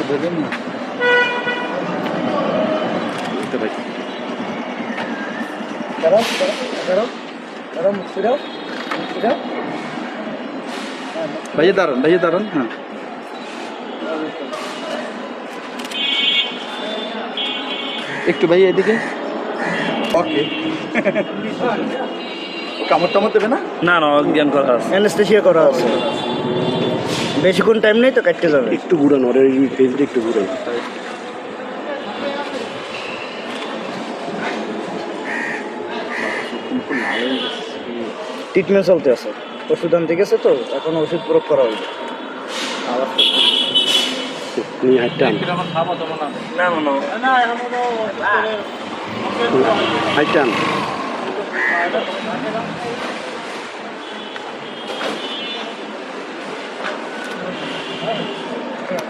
একটু দেবেন না। বুঝতে পারছি। দাঁড়াও দাঁড়াও দাঁড়াও ফিরাও ফিরাও ভাইয়া দাঁড়ান ভাইয়া দাঁড়ান হ্যাঁ। একটু ভাইয়া এদিকে। ওকে কামড় টামড় দেবে না? না না অজ্ঞান করা আছে। অ্যানেস্থেশিয়া করা আছে। বেশিক্ষণ টাইম নেই তো কাটতে যাবে। একটু ঘুরান ওর এই ফেসটা একটু ঘুরান। ট্রিটমেন্ট চলতে আছে। ওষুধ আনতে গেছে তো এখন ওষুধ প্রয়োগ করা হবে নিয়ে হাইটটা আন না না হাইটটা আন মেসোরিয়াল মেসোরিয়াল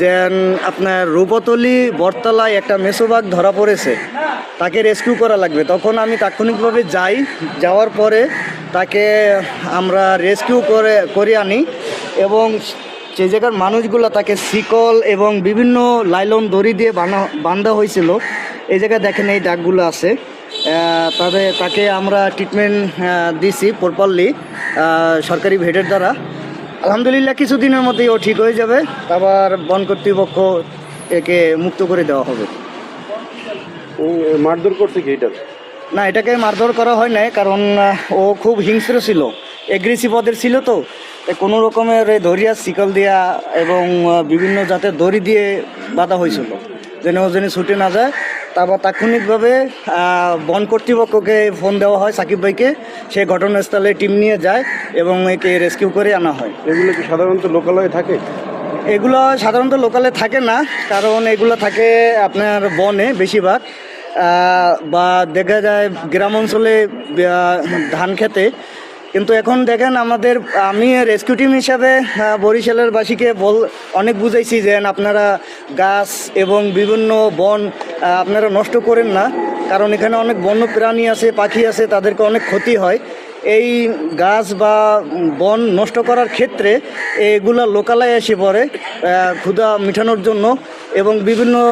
যে আপনার রূপতলি বটতলায় একটা মেসোবাগ ধরা পড়েছে, তাকে রেস্কিউ করা লাগবে। তখন আমি তাৎক্ষণিকভাবে যাই, যাওয়ার পরে তাকে আমরা রেস্কিউ করে করে আনি এবং যে জায়গার মানুষগুলো তাকে শিকল এবং বিভিন্ন লাইলন দড়ি দিয়ে বানা, বান্ধা হয়েছিল, এই জায়গায় দেখেন এই দাগগুলো আছে। তবে তাকে আমরা ট্রিটমেন্ট দিছি প্রপারলি সরকারি ভেটের দ্বারা। আলহামদুলিল্লাহ কিছুদিনের মধ্যেই ও ঠিক হয়ে যাবে। আবার বন কর্তৃপক্ষ একে মুক্ত করে দেওয়া হবে। মারধর করছে কি এটা? না এটাকে মারধর করা হয় নাই কারণ ও খুব হিংস্র ছিল। এগ্রেসিভ ওদের ছিল তো। কোনো রকমের ধরিয়া শিকল দিয়া এবং বিভিন্ন জাতের দড়ি দিয়ে বাঁধা হয়েছিল। যেন ও যেন ছুটে না যায়। তারপর তাৎক্ষণিকভাবে বন কর্তৃপক্ষকে ফোন দেওয়া হয় সাকিব ভাইকে। সে ঘটনাস্থলে টিম নিয়ে যায় এবং একে রেস্কিউ করে আনা হয়। এগুলো কি সাধারণত লোকালয়ে থাকে? এগুলো সাধারণত লোকালে থাকে না কারণ এগুলো থাকে আপনার বনে বেশিরভাগ। বা দেখা যায় গ্রাম অঞ্চলে ধান খেতে। কিন্তু এখন দেখেন আমাদের আমি রেস্কিউ টিম হিসাবে বরিশালের বাসীকে বল অনেক বুঝাইছি যে আপনারা গাছ এবং বিভিন্ন বন আপনারা নষ্ট করেন না। কারণ এখানে অনেক বন্য প্রাণী আছে, পাখি আছে, তাদেরকে অনেক ক্ষতি হয়। এই গাছ বা বন নষ্ট করার ক্ষেত্রে এগুলা লোকালয়ে এসে পড়ে ক্ষুধা মেটানোর জন্য এবং বিভিন্ন